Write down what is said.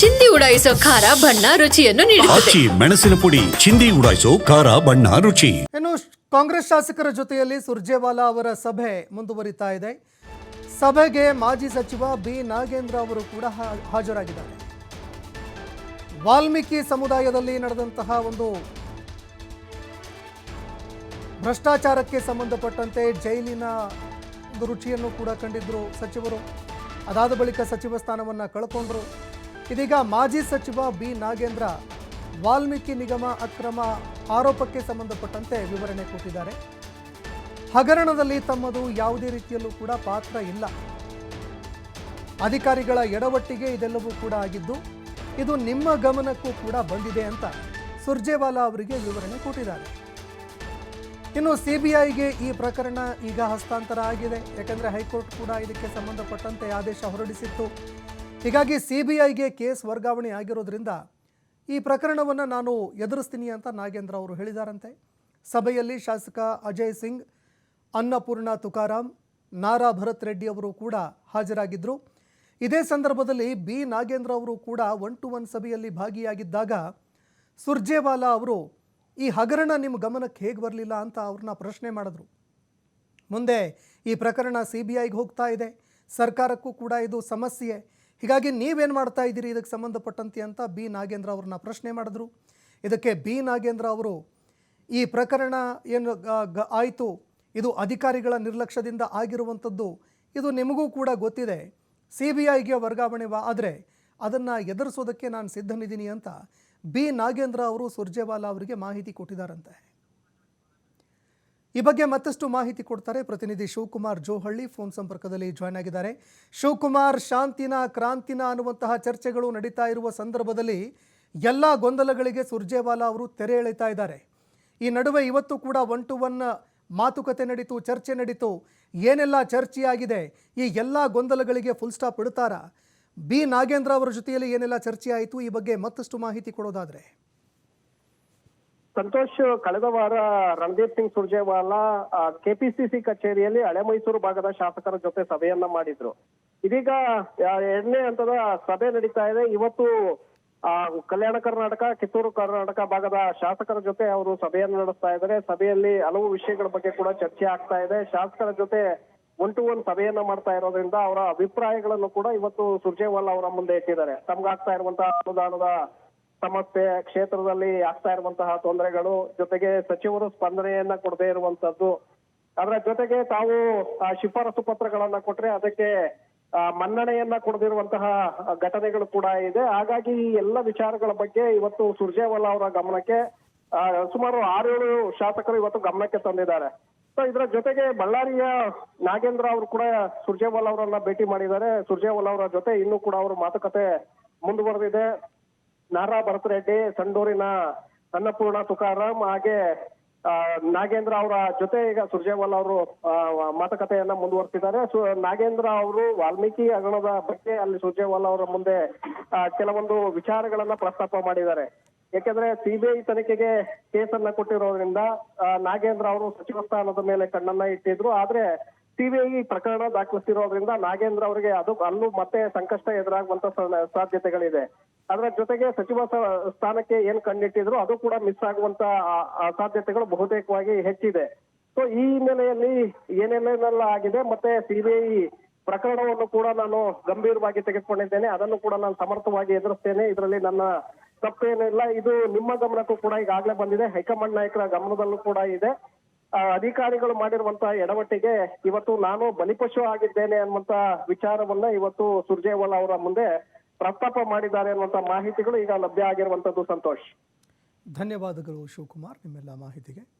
ಚಿಂದಿ ಉಡಾಯಿಸೋ ಖಾರ ಬಣ್ಣ ರುಚಿಯನ್ನು ನೀಡುತ್ತದೆ. ಆಚಿ ಮೆಣಸಿನ ಪುಡಿ ಚಿಂದಿ ಉಡಾಯಿಸೋ ಖಾರ ಬಣ್ಣ ರುಚಿ. ಇನ್ನು ಕಾಂಗ್ರೆಸ್ ಶಾಸಕರ ಜೊತೆಯಲ್ಲಿ ಸುರ್ಜೇವಾಲಾ ಅವರ ಸಭೆ ಮುಂದುವರಿತಾ ಇದೆ. ಸಭೆಗೆ ಮಾಜಿ ಸಚಿವ ಬಿ. ನಾಗೇಂದ್ರ ಅವರು ಕೂಡ ಹಾ- ಹಾಜರಾಗಿದ್ದಾರೆ. ವಾಲ್ಮೀಕಿ ಸಮುದಾಯದಲ್ಲಿ ನಡೆದಂತಹ ಒಂದು ಭ್ರಷ್ಟಾಚಾರಕ್ಕೆ ಸಂಬಂಧಪಟ್ಟಂತೆ ಜೈಲಿನ ಒಂದು ರುಚಿಯನ್ನು ಕೂಡ ಕಂಡಿದ್ದರು ಸಚಿವರು. ಅದಾದ ಬಳಿಕ ಸಚಿವ ಸ್ಥಾನವನ್ನು ಕಳ್ಕೊಂಡ್ರು. ಇದೀಗ ಮಾಜಿ ಸಚಿವ ಬಿ ನಾಗೇಂದ್ರ ವಾಲ್ಮೀಕಿ ನಿಗಮ ಅಕ್ರಮ ಆರೋಪಕ್ಕೆ ಸಂಬಂಧಪಟ್ಟಂತೆ ವಿವರಣೆ ಕೊಟ್ಟಿದ್ದಾರೆ. ಹಗರಣದಲ್ಲಿ ತಮ್ಮದು ಯಾವುದೇ ರೀತಿಯಲ್ಲೂ ಕೂಡ ಪಾತ್ರ ಇಲ್ಲ. ಅಧಿಕಾರಿಗಳ ಎಡವಟ್ಟಿಗೆ ಇದೆಲ್ಲವೂ ಕೂಡ ಆಗಿದ್ದು, ಇದು ನಿಮ್ಮ ಗಮನಕ್ಕೂ ಕೂಡ ಬಂದಿದೆ ಅಂತ ಸುರ್ಜೇವಾಲಾ ಅವರಿಗೆ ವಿವರಣೆ ಕೊಟ್ಟಿದ್ದಾರೆ. ಇನ್ನು ಸಿಬಿಐಗೆ ಈ ಪ್ರಕರಣ ಈಗ ಹಸ್ತಾಂತರ ಆಗಿದೆ. ಯಾಕಂದರೆ ಹೈಕೋರ್ಟ್ ಕೂಡ ಇದಕ್ಕೆ ಸಂಬಂಧಪಟ್ಟಂತೆ ಆದೇಶ ಹೊರಡಿಸಿತ್ತು. ಹೀಗಾಗಿ ಸಿ ಬಿ ಐಗೆ ಕೇಸ್ ವರ್ಗಾವಣೆ ಆಗಿರೋದ್ರಿಂದ ಈ ಪ್ರಕರಣವನ್ನು ನಾನು ಎದುರಿಸ್ತೀನಿ ಅಂತ ನಾಗೇಂದ್ರ ಅವರು ಹೇಳಿದಾರಂತೆ. ಸಭೆಯಲ್ಲಿ ಶಾಸಕ ಅಜಯ್ ಸಿಂಗ್, ಅನ್ನಪೂರ್ಣ ತುಕಾರಾಮ್ ನಾರಾ ಭರತ್ ರೆಡ್ಡಿ ಅವರು ಕೂಡ ಹಾಜರಾಗಿದ್ದರು ಇದೇ ಸಂದರ್ಭದಲ್ಲಿ ಬಿ ನಾಗೇಂದ್ರ ಅವರು ಕೂಡ ಒನ್ ಟು ಒನ್ ಸಭೆಯಲ್ಲಿ ಭಾಗಿಯಾಗಿದ್ದಾಗ ಸುರ್ಜೇವಾಲಾ ಅವರು, ಈ ಹಗರಣ ನಿಮ್ಮ ಗಮನಕ್ಕೆ ಹೇಗೆ ಬರಲಿಲ್ಲ ಅಂತ ಅವ್ರನ್ನ ಪ್ರಶ್ನೆ ಮಾಡಿದ್ರು. ಮುಂದೆ ಈ ಪ್ರಕರಣ ಸಿ ಬಿ ಐಗೆ ಹೋಗ್ತಾ ಇದೆ. ಸರ್ಕಾರಕ್ಕೂ ಕೂಡ ಇದು ಸಮಸ್ಯೆ. ಹೀಗಾಗಿ ನೀವೇನು ಮಾಡ್ತಾ ಇದ್ದೀರಿ? ಇದಕ್ಕೆ ಸಂಬಂಧಪಟ್ಟಂತೆ ಅಂತ ಬಿ. ನಾಗೇಂದ್ರ ಅವ್ರನ್ನ ಪ್ರಶ್ನೆ ಮಾಡಿದ್ರು. ಇದಕ್ಕೆ ಬಿ. ನಾಗೇಂದ್ರ ಅವರು, ಈ ಪ್ರಕರಣ ಏನು ಆಯಿತು, ಇದು ಅಧಿಕಾರಿಗಳ ನಿರ್ಲಕ್ಷ್ಯದಿಂದ ಆಗಿರುವಂಥದ್ದು, ಇದು ನಿಮಗೂ ಕೂಡ ಗೊತ್ತಿದೆ. ಸಿ ಬಿ ಐಗೆ ವರ್ಗಾವಣೆ ಆದರೆ ಅದನ್ನು ಎದುರಿಸೋದಕ್ಕೆ ನಾನು ಸಿದ್ಧನಿದ್ದೀನಿ ಅಂತ ಬಿ. ನಾಗೇಂದ್ರ ಅವರು ಸುರ್ಜೇವಾಲಾ ಅವರಿಗೆ ಮಾಹಿತಿ ಕೊಟ್ಟಿದ್ದಾರಂತೆ. ಈ ಬಗ್ಗೆ ಮತ್ತಷ್ಟು ಮಾಹಿತಿ ಕೊಡ್ತಾರೆ ಪ್ರತಿನಿಧಿ ಶಿವಕುಮಾರ್ ಜೋಹಳ್ಳಿ. ಫೋನ್ ಸಂಪರ್ಕದಲ್ಲಿ ಜಾಯ್ನ್ ಆಗಿದ್ದಾರೆ. ಶಿವಕುಮಾರ್, ಶಾಂತಿನ, ಕ್ರಾಂತಿನ ಅನ್ನುವಂತಹ ಚರ್ಚೆಗಳು ನಡೀತಾ ಇರುವ ಸಂದರ್ಭದಲ್ಲಿ ಎಲ್ಲ ಗೊಂದಲಗಳಿಗೆ ಸುರ್ಜೇವಾಲಾ ಅವರು ತೆರೆ ಎಳಿತಾ ಇದ್ದಾರೆ. ಈ ನಡುವೆ ಇವತ್ತು ಕೂಡ ಒನ್ ಟು ಒನ್ ಮಾತುಕತೆ ನಡೀತು, ಚರ್ಚೆ ನಡೀತು. ಏನೆಲ್ಲ ಚರ್ಚೆಯಾಗಿದೆ, ಈ ಎಲ್ಲ ಗೊಂದಲಗಳಿಗೆ ಫುಲ್ ಸ್ಟಾಪ್ ಇಡ್ತಾರಾ ಬಿ. ನಾಗೇಂದ್ರ ಅವರ ಜೊತೆಯಲ್ಲಿ ಏನೆಲ್ಲ ಚರ್ಚೆ ಆಯಿತು ಈ ಬಗ್ಗೆ ಮತ್ತಷ್ಟು ಮಾಹಿತಿ ಕೊಡೋದಾದ್ರೆ. ಸಂತೋಷ್, ಕಳೆದ ವಾರ ರಣದೀಪ್ ಸಿಂಗ್ ಸುರ್ಜೇವಾಲಾ ಕೆಪಿಸಿಸಿ ಕಚೇರಿಯಲ್ಲಿ ಹಳೆ ಮೈಸೂರು ಭಾಗದ ಶಾಸಕರ ಜೊತೆ ಸಭೆಯನ್ನ ಮಾಡಿದ್ರು. ಇದೀಗ ಎರಡನೇ ಹಂತದ ಸಭೆ ನಡೀತಾ ಇದೆ. ಇವತ್ತು, ಆ, ಕಲ್ಯಾಣ ಕರ್ನಾಟಕ, ಕಿತ್ತೂರು ಕರ್ನಾಟಕ ಭಾಗದ ಶಾಸಕರ ಜೊತೆ ಅವರು ಸಭೆಯನ್ನು ನಡೆಸ್ತಾ ಇದ್ದಾರೆ. ಸಭೆಯಲ್ಲಿ ಹಲವು ವಿಷಯಗಳ ಬಗ್ಗೆ ಕೂಡ ಚರ್ಚೆ ಆಗ್ತಾ ಇದೆ. ಶಾಸಕರ ಜೊತೆ ಒನ್ ಟು ಒನ್ ಸಭೆಯನ್ನ ಮಾಡ್ತಾ ಇರೋದ್ರಿಂದ ಅವರ ಅಭಿಪ್ರಾಯಗಳನ್ನು ಕೂಡ ಇವತ್ತು ಸುರ್ಜೇವಾಲ್ ಅವರ ಮುಂದೆ ಇಟ್ಟಿದ್ದಾರೆ. ತಮ್ಗಾಗ್ತಾ ಇರುವಂತಹ ಅನುದಾನದ ಸಮಸ್ಯೆ ಕ್ಷೇತ್ರದಲ್ಲಿ ಆಗ್ತಾ ಇರುವಂತಹ ತೊಂದರೆಗಳು, ಜೊತೆಗೆ ಸಚಿವರು ಸ್ಪಂದನೆಯನ್ನ ಕೊಡದೇ ಇರುವಂತದ್ದು. ಅದರ ಜೊತೆಗೆ ತಾವು ಶಿಫಾರಸು ಪತ್ರಗಳನ್ನ ಕೊಟ್ರೆ ಅದಕ್ಕೆ ಮನ್ನಣೆಯನ್ನ ಕೊಡದಿರುವಂತಹ ಘಟನೆಗಳು ಕೂಡ ಇದೆ. ಹಾಗಾಗಿ ಈ ಎಲ್ಲ ವಿಚಾರಗಳ ಬಗ್ಗೆ ಇವತ್ತು ಸುರ್ಜೇವಾಲಾ ಅವರ ಗಮನಕ್ಕೆ ಸುಮಾರು ಆರೇಳು ಶಾಸಕರು ಇವತ್ತು ಗಮನಕ್ಕೆ ತಂದಿದ್ದಾರೆ. ಸೊ ಇದರ ಜೊತೆಗೆ ಬಳ್ಳಾರಿಯ ನಾಗೇಂದ್ರ ಅವರು ಕೂಡ ಸುರ್ಜೇವಾಲಾ ಅವರನ್ನ ಭೇಟಿ ಮಾಡಿದ್ದಾರೆ. ಸುರ್ಜೇವಾಲಾ ಅವರ ಜೊತೆ ಇನ್ನೂ ಕೂಡ ಅವರು ಮಾತುಕತೆ ಮುಂದುವರೆದಿದೆ. ನಾರಾ ಭರತ್ ರೆಡ್ಡಿ ಸಂಡೂರಿನ ಅನ್ನಪೂರ್ಣ ತುಕಾರಾಮ್ ಹಾಗೆ ನಾಗೇಂದ್ರ ಅವರ ಜೊತೆ ಈಗ ಸುರ್ಜೇವಾಲ್ ಅವರು ಮಾತುಕತೆಯನ್ನ ಮುಂದುವರೆಸಿದ್ದಾರೆ. ನಾಗೇಂದ್ರ ಅವರು ವಾಲ್ಮೀಕಿ ಹಗರಣದ ಬಗ್ಗೆ ಅಲ್ಲಿ ಸುರ್ಜೇವಾಲ್ ಅವರ ಮುಂದೆ ಕೆಲವೊಂದು ವಿಚಾರಗಳನ್ನ ಪ್ರಸ್ತಾಪ ಮಾಡಿದ್ದಾರೆ. ಯಾಕೆಂದ್ರೆ ಸಿಬಿಐ ತನಿಖೆಗೆ ಕೇಸನ್ನ ಕೊಟ್ಟಿರೋದ್ರಿಂದ ನಾಗೇಂದ್ರ ಅವರು ಸಚಿವ ಸ್ಥಾನದ ಮೇಲೆ ಕಣ್ಣನ್ನ ಇಟ್ಟಿದ್ರು. ಆದ್ರೆ ಸಿಬಿಐ ಪ್ರಕರಣ ದಾಖಲಿಸಿರೋದ್ರಿಂದ ನಾಗೇಂದ್ರ ಅವರಿಗೆ ಅದು ಅಲ್ಲೂ ಮತ್ತೆ ಸಂಕಷ್ಟ ಎದುರಾಗುವಂತ ಸಾಧ್ಯತೆಗಳಿದೆ. ಅದರ ಜೊತೆಗೆ ಸಚಿವ ಸ್ಥಾನಕ್ಕೆ ಏನ್ ಕಣ್ಣಿಟ್ಟಿದ್ರು ಅದು ಕೂಡ ಮಿಸ್ ಆಗುವಂತ ಸಾಧ್ಯತೆಗಳು ಬಹುತೇಕವಾಗಿ ಹೆಚ್ಚಿದೆ. ಸೊ ಈ ಹಿನ್ನೆಲೆಯಲ್ಲಿ ಏನೇನೆಲ್ಲ ಆಗಿದೆ ಮತ್ತೆ ಸಿಬಿಐ ಪ್ರಕರಣವನ್ನು ಕೂಡ ನಾನು ಗಂಭೀರವಾಗಿ ತೆಗೆದುಕೊಂಡಿದ್ದೇನೆ. ಅದನ್ನು ಕೂಡ ನಾನು ಸಮರ್ಥವಾಗಿ ಎದುರಿಸ್ತೇನೆ. ಇದರಲ್ಲಿ ನನ್ನ ತಪ್ಪೇನಿಲ್ಲ. ಇದು ನಿಮ್ಮ ಗಮನಕ್ಕೂ ಕೂಡ ಈಗಾಗಲೇ ಬಂದಿದೆ. ಹೈಕಮಾಂಡ್ ನಾಯಕರ ಗಮನದಲ್ಲೂ ಕೂಡ ಇದೆ. ಅಧಿಕಾರಿಗಳು ಮಾಡಿರುವಂತಹ ಎಡವಟ್ಟಿಗೆ ಇವತ್ತು ನಾನು ಬಲಿಪಶು ಆಗಿದ್ದೇನೆ ಅನ್ನುವಂತ ವಿಚಾರವನ್ನ ಇವತ್ತು ಸುರ್ಜೇವಾಲಾ ಅವರ ಮುಂದೆ ಪ್ರಸ್ತಾಪ ಮಾಡಿದ್ದಾರೆ ಅನ್ನುವಂತ ಮಾಹಿತಿಗಳು ಈಗ ಲಭ್ಯ ಆಗಿರುವಂತದ್ದು ಸಂತೋಷ್. ಧನ್ಯವಾದಗಳು ಶಿವಕುಮಾರ್, ನಿಮ್ಮೆಲ್ಲ ಮಾಹಿತಿಗೆ.